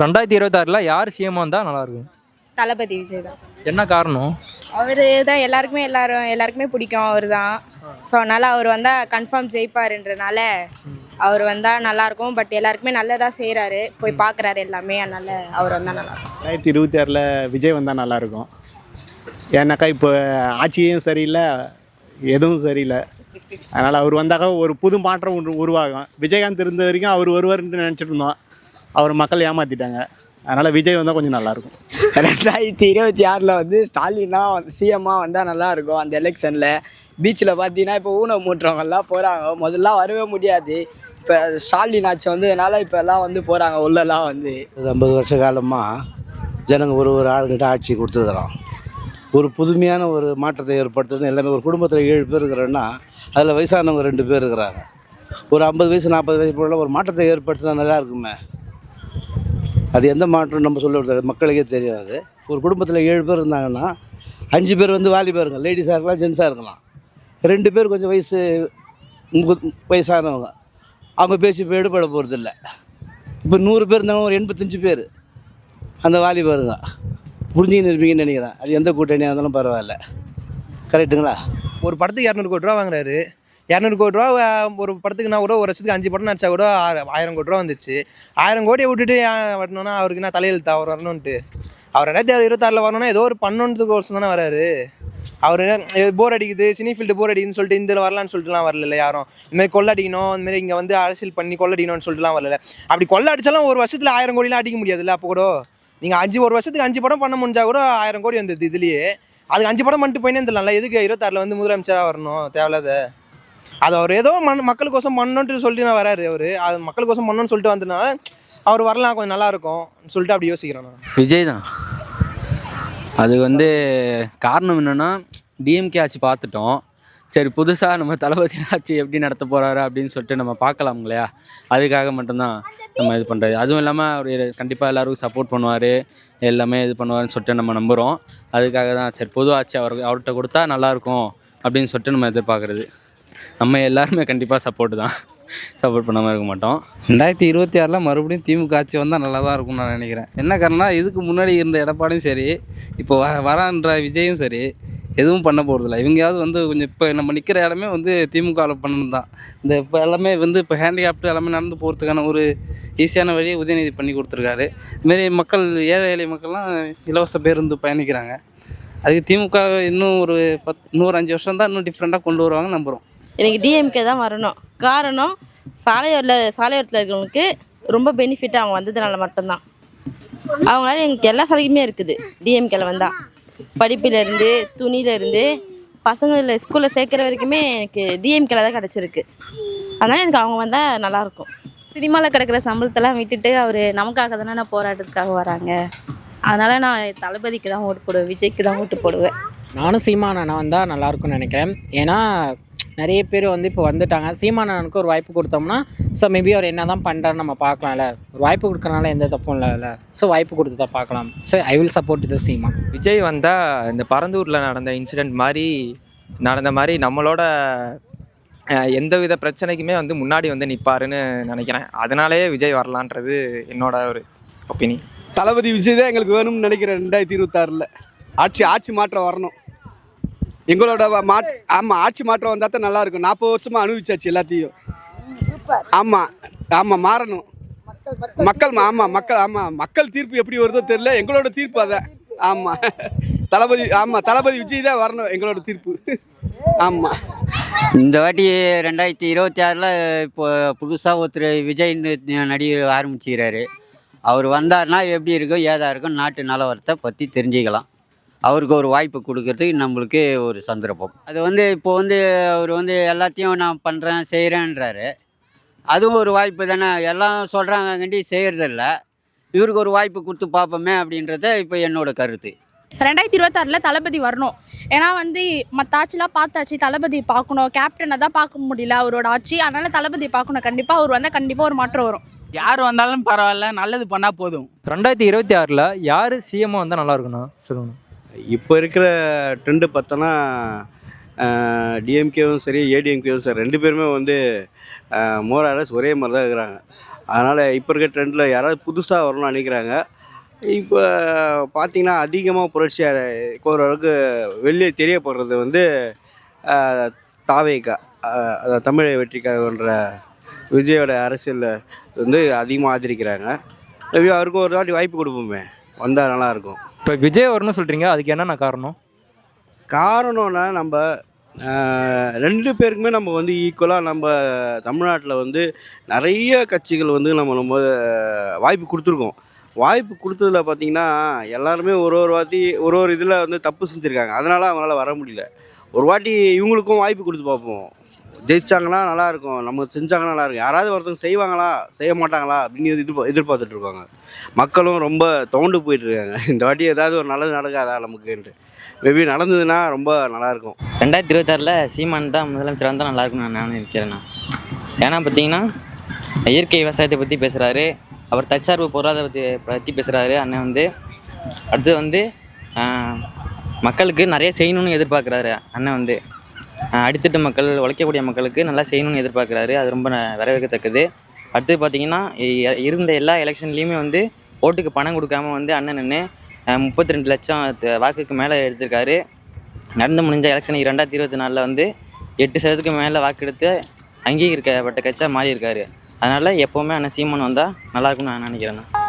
ரெண்டாயிரத்தி இருபத்தாறில் யார் சிஎம் வந்தால் நல்லாயிருக்கும் தளபதி விஜய் தான். என்ன காரணம்? அவர் தான் எல்லாருக்குமே எல்லாரும் எல்லாருக்குமே பிடிக்கும் அவர் தான். ஸோ அதனால் அவர் வந்தால் கன்ஃபார்ம் ஜெயிப்பாருன்றனால அவர் வந்தால் நல்லாயிருக்கும் பட் எல்லாருக்குமே நல்லதாக செய்கிறாரு போய் பார்க்குறாரு எல்லாமே. அதனால் அவர் வந்தால் நல்லாயிருக்கும் ரெண்டாயிரத்தி இருபத்தி ஆறில் விஜய் வந்தால் நல்லாயிருக்கும் ஏன்னாக்கா இப்போ ஆட்சியும் சரியில்லை எதுவும் சரியில்லை. அதனால் அவர் வந்தாக்கா ஒரு புது மாற்றம் ஒன்று உருவாகும். விஜயகாந்த் இருந்த வரைக்கும் அவர் வருவார்னு நினச்சிட்டு இருந்தோம். அவர் மக்கள் ஏமாற்றிட்டாங்க அதனால் விஜய் வந்தால் கொஞ்சம் நல்லாயிருக்கும். ரெண்டாயிரத்தி இருபத்தி ஆறில் வந்து ஸ்டாலினா சிஎம்மாக வந்தால் நல்லாயிருக்கும் அந்த எலெக்ஷனில். பீச்சில் பார்த்தீங்கன்னா இப்போ ஊனம் மூட்டுறவங்கெல்லாம் போகிறாங்க முதல்ல வரவே முடியாது. இப்போ ஸ்டாலின் ஆட்சி வந்ததுனால இப்போ எல்லாம் வந்து போகிறாங்க உள்ளெல்லாம் வந்து. ஒரு ஐம்பது வருஷ காலமாக ஜனங்க ஒரு ஒரு ஆளுங்கிட்ட ஆட்சி கொடுத்துருக்குறோம். ஒரு புதுமையான ஒரு மாற்றத்தை ஏற்படுத்தணும் எல்லாமே ஒரு குடும்பத்தில் ஏழு பேர் இருக்கிறோன்னா அதில் வயசானவங்க ரெண்டு பேர் இருக்கிறாங்க. ஒரு ஐம்பது வயசு நாற்பது வயசு போல ஒரு மாற்றத்தை ஏற்படுத்தினா நல்லா இருக்குமே. அது எந்த மாற்றம் நம்ம சொல்ல மக்களுக்கே தெரியாது. ஒரு குடும்பத்தில் ஏழு பேர் இருந்தாங்கன்னா அஞ்சு பேர் வந்து வாலிபருங்க லேடிஸாக இருக்கலாம் ஜென்ஸாக இருக்கலாம். ரெண்டு பேர் கொஞ்சம் வயசு வயசானவங்க. அவங்க பேச்சு இப்போ எடுபட போகிறதில்ல இப்போ நூறு பேர் இருந்தாங்க ஒரு எண்பத்தஞ்சு பேர் அந்த வாலிபருங்க புரிஞ்சுக்கின்னு இருப்பீங்கன்னு நினைக்கிறேன். அது எந்த கூட்டணியாக இருந்தாலும் பரவாயில்ல. கரெக்டுங்களா ஒரு படத்துக்கு இரநூறு கோடி ரூபா வாங்குறாரு. இரநூறு கோடி ரூபா ஒரு படத்துக்குனா கூட ஒரு வருஷத்துக்கு அஞ்சு படம் நடிச்சா கூட ஆயிரம் கோடி ரூபா வந்துச்சு. ஆயிரம் கோடியை விட்டுட்டு ஏன் வரணும்னா அவருக்கு என்ன தலையெழுத்து அவர் வரணுன்ட்டு அவர் ரெண்டாயிரத்தி இருபத்தாறில் வரணும்னா ஏதோ ஒரு பண்ணணுன்றதுக்கு வருஷம் தானே வராரு. அவர் போர் அடிக்குது சினி ஃபீல்டு போர் அடிக்குதுன்னு சொல்லிட்டு இந்த வரலான்னு சொல்லிட்டுலாம் வரல யாரும். இந்தமாதிரி கொள்ள அடிக்கணும் இந்தமாரி இங்கே வந்து அரசியல் பண்ணி கொள்ளடிக்கணும்னு சொல்லிட்டுலாம் வரல அப்படி கொள்ள அடித்தாலும் ஒரு வருஷத்தில் ஆயிரம் கோடிலாம் அடிக்க முடியாதுல்ல அப்போ கூட. நீங்கள் அஞ்சு ஒரு வருஷத்துக்கு அஞ்சு படம் பண்ண முடிஞ்சால் கூட ஆயிரம் கோடி வந்தது இதுலேயே. அதுக்கு அஞ்சு படம் பண்ணிட்டு போயினே இருந்துடலாம்ல எதுக்கு இருபத்தாறில் வந்து முதலமைச்சராக வரணும்? தேவையில்லாத அது அவர் ஏதோ மண் மக்களுக்கோசம் பண்ணணுன்ட்டு சொல்லிட்டு நான் வராரு அவர். அது மக்களுக்கோசம் பண்ணணும்னு சொல்லிட்டு வந்ததுனால அவர் வரலாம் கொஞ்சம் நல்லா இருக்கும் சொல்லிட்டு அப்படி யோசிக்கிறேன் நான். விஜய் தான். அது வந்து காரணம் என்னென்னா டிஎம்கே ஆட்சி பார்த்துட்டோம். சரி புதுசாக நம்ம தளபதி ஆட்சி எப்படி நடத்த போகிறாரு அப்படின்னு சொல்லிட்டு நம்ம பார்க்கலாம் இல்லையா? அதுக்காக மட்டும்தான் நம்ம இது பண்ணுறது அதுவும் இல்லாமல் அவர் கண்டிப்பாக எல்லாருக்கும் சப்போர்ட் பண்ணுவார். எல்லாமே இது பண்ணுவாருன்னு சொல்லிட்டு நம்ம நம்புகிறோம் அதுக்காக தான் சரி பொது ஆட்சி அவர் அவர்கிட்ட கொடுத்தா நல்லாயிருக்கும் அப்படின்னு சொல்லிட்டு நம்ம எதிர்பார்க்குறது. நம்ம எல்லாருமே கண்டிப்பாக சப்போர்ட் தான். சப்போர்ட் பண்ணாமல் இருக்க மாட்டோம். ரெண்டாயிரத்தி இருபத்தி ஆறில் மறுபடியும் திமுக ஆட்சி வந்தால் நல்லா தான் இருக்கும்னு நான் நினைக்கிறேன். என்ன காரணம் இதுக்கு முன்னாடி இருந்த எடப்பாடும் சரி இப்போ வ வரான்ற விஜயும் சரி எதுவும் பண்ண போகிறதில்ல இவங்கயாவது வந்து கொஞ்சம் இப்போ நம்ம நிற்கிற இடமே வந்து திமுகவில் பண்ணணும் தான் இந்த இப்போ எல்லாமே வந்து இப்போ ஹேண்டிகேப்டு எல்லாமே நடந்து போகிறதுக்கான ஒரு ஈஸியான வழியை உதயநிதி பண்ணி கொடுத்துருக்காரு. இதுமாரி மக்கள் ஏழை எளிய மக்கள்லாம் இலவச பேருந்து பயணிக்கிறாங்க. அதுக்கு திமுக இன்னும் ஒரு பத் இன்னொரு அஞ்சு வருஷம் தான் இன்னும் டிஃப்ரெண்ட்டாக கொண்டு வருவாங்கன்னு நம்புகிறோம் எனக்கு டிஎம்கே தான் வரணும். காரணம் சாலையோரில் சாலையோரத்தில் இருக்கிறவங்களுக்கு ரொம்ப பெனிஃபிட் அவங்க வந்ததுனால மட்டும்தான். அவங்களால எனக்கு எல்லா சலுகையுமே இருக்குது டிஎம்கேல வந்தால் படிப்பிலேருந்து துணியிலேருந்து பசங்களை ஸ்கூலில் சேர்க்குற வரைக்குமே எனக்கு டிஎம்கேல தான் கிடச்சிருக்கு. அதனால் எனக்கு அவங்க வந்தால் நல்லாயிருக்கும். சினிமாவில் கிடக்கிற சம்பளத்தெல்லாம் விட்டுட்டு அவர் நமக்காக தானே போராட்டத்துக்காக வராங்க. அதனால் நான் தளபதிக்கு தான் ஓட்டு போடுவேன் விஜய்க்கு தான் ஓட்டு போடுவேன். நானும் சீமானண்ணா வந்தால் நல்லாயிருக்கும்னு நினைக்கிறேன். ஏன்னா நிறைய பேர் வந்து இப்போ வந்துட்டாங்க. சீமானனுக்கு ஒரு வாய்ப்பு கொடுத்தோம்னா ஸோ மேபி அவர் என்ன தான் பண்ணுறாருன்னு நம்ம பார்க்கலாம்ல. ஒரு வாய்ப்பு கொடுக்கறனால எந்த தப்பும் இல்லைல்ல ஸோ வாய்ப்பு கொடுத்து தான் பார்க்கலாம். So I will support the Seeman Vijay வந்தால் இந்த பரந்தூரில் நடந்த இன்சிடெண்ட் மாதிரி நடந்த மாதிரி நம்மளோட அஹ், எந்தவித பிரச்சனைக்குமே வந்து முன்னாடி வந்து நிற்பாருன்னு நினைக்கிறேன். அதனாலேயே விஜய் வரலான்றது என்னோட ஒரு ஒப்பீனியன் தளபதி விஜய் தான் எங்களுக்கு வேணும்னு நினைக்கிறேன் ரெண்டாயிரத்தி இருபத்தாறில். ஆட்சி ஆட்சி மாற்றம் வரணும். எங்களோட மாட் ஆமாம் ஆட்சி மாற்றம் வந்தால் தான் நல்லாயிருக்கும். நாற்பது வருஷமாக அனுபவிச்சாச்சு எல்லாத்தையும். ஆமாம் ஆமாம் மாறணும். மக்கள் ஆமாம் மக்கள் ஆமாம் மக்கள் தீர்ப்பு எப்படி வருதோ தெரியல. எங்களோட தீர்ப்பு அதான் ஆமாம் தளபதி ஆமாம் தளபதி விஜய் தான் வரணும். எங்களோட தீர்ப்பு. ஆமாம் இந்த வாட்டி ரெண்டாயிரத்தி இருபத்தி ஆறில் இப்போ புதுசாக ஒருத்தர் விஜய்னு நடிகர் ஆரம்பிச்சுக்கிறாரு. அவர் வந்தார்னா எப்படி இருக்கும் ஏதா இருக்கும் நாட்டு நிலவரத்தை பற்றி தெரிஞ்சுக்கலாம். அவருக்கு ஒரு வாய்ப்பு கொடுக்கறதுக்கு நம்மளுக்கு ஒரு சந்தர்ப்பம். அது வந்து இப்போ வந்து அவர் வந்து எல்லாத்தையும் நான் பண்ணுறேன் செய்கிறேன்றாரு அதுவும் ஒரு வாய்ப்பு தானே. எல்லாம் சொல்கிறாங்க கண்டி செய்கிறதில்ல இவருக்கு ஒரு வாய்ப்பு கொடுத்து பார்ப்போமே அப்படின்றத இப்போ என்னோட கருத்து. ரெண்டாயிரத்தி இருபத்தாறில் தளபதி வரணும். ஏன்னா வந்து மற்ற ஆட்சிலாம் பார்த்தாச்சு தளபதி பார்க்கணும். கேப்டனை தான் பார்க்க முடியல அவரோட ஆட்சி. அதனால் தளபதி பார்க்கணும். கண்டிப்பாக அவர் வந்தால் கண்டிப்பாக ஒரு மாற்றம் வரும். யார் வந்தாலும் பரவாயில்ல. நல்லது பண்ணால் போதும். ரெண்டாயிரத்தி இருபத்தி ஆறில் யார் சிஎம் வந்தால் நல்லா இருக்குண்ணா சொல்லுங்கண்ணா இப்போ இருக்கிற ட்ரெண்டு பார்த்தோன்னா டிஎம்கேவும் சரி ஏடிஎம்கேவும் சரி ரெண்டு பேருமே வந்து மோராரஸ் ஒரே மாதிரி தான் இருக்கிறாங்க. அதனால் இப்போ இருக்கிற ட்ரெண்டில் யாராவது புதுசாக வரணும்னு நினைக்கிறாங்க. இப்போ பார்த்தீங்கன்னா அதிகமாக புரட்சியாக ஓரளவுக்கு வெளியே தெரியப்படுறது வந்து தாவேக்கா தாவேகா அதாவது தமிழை வெற்றிக்காகன்ற விஜயோட அரசியலில் வந்து அதிகமாக ஆதரிக்கிறாங்க. அவருக்கும் ஒரு வாட்டி வாய்ப்பு கொடுப்போமே. வந்தால் நல்லாயிருக்கும். இப்போ விஜய் வரணும்னு சொல்கிறீங்க அதுக்கு என்னென்ன காரணம்? காரணம்னா நம்ம ரெண்டு பேருக்குமே நம்ம வந்து ஈக்குவலாக நம்ம தமிழ்நாட்டில் வந்து நிறைய கட்சிகள் வந்து நம்ம நம்ம வாய்ப்பு கொடுத்துருக்கோம். வாய்ப்பு கொடுத்ததுல பார்த்தீங்கன்னா எல்லாருமே ஒரு ஒரு வாட்டி ஒரு ஒரு இதில் வந்து தப்பு செஞ்சுருக்காங்க. அதனால் அவங்களால வர முடியல. ஒரு வாட்டி இவங்களுக்கும் வாய்ப்பு கொடுத்து பார்ப்போம். ஜெயிச்சாங்கன்னா நல்லாயிருக்கும். நம்ம செஞ்சாங்கன்னா நல்லாயிருக்கும். யாராவது ஒருத்தவங்க செய்வாங்களா? செய்ய மாட்டாங்களா? அப்படின்னு எதிர்பா எதிர்பார்த்துட்டு இருக்காங்க மக்களும் ரொம்ப தோண்டு போயிட்டு இருக்காங்க இந்த வாட்டி ஏதாவது ஒரு நல்லது நடக்காதா நமக்குன்ட்டு. மேபி நடந்ததுன்னா ரொம்ப நல்லாயிருக்கும். ரெண்டாயிரத்தி இருபத்தாறில் சீமான் தான் முதலமைச்சர் வந்தால் நல்லாயிருக்கும்னு நான் நான். நினைக்கிறேன் ஏன்னா பார்த்தீங்கன்னா இயற்கை விவசாயத்தை பற்றி பேசுகிறாரு அவர் தற்சார்பு பொருளாதாரத்தை பற்றி பேசுகிறாரு அண்ணன் வந்து அடுத்து வந்து மக்களுக்கு நிறைய செய்யணும்னு எதிர்பார்க்குறாரு அண்ணன் வந்து. அடித்தட்டு மக்கள் உழைக்கக்கூடிய மக்களுக்கு நல்லா செய்யணும்னு எதிர்பார்க்குறாரு. அது ரொம்ப வரவேற்கத்தக்கது. அடுத்து பார்த்தீங்கன்னா இருந்த எல்லா எலெக்ஷன்லேயுமே வந்து ஓட்டுக்கு பணம் கொடுக்காம வந்து அண்ணன் நின்று முப்பத்தி ரெண்டு லட்சம் வாக்குக்கு மேலே எடுத்திருக்காரு. நடந்து முடிஞ்ச எலெக்ஷன் இரண்டாயிரத்தி இருபத்தி நாலில் வந்து எட்டு சதவீதத்துக்கு மேலே வாக்கெடுத்து அங்கீகரிக்கப்பட்ட கட்சியாக மாறியிருக்காரு. அதனால் எப்போவுமே அண்ணன் சீமான் வந்தால் நல்லாயிருக்கும்னு நான் நினைக்கிறேன்.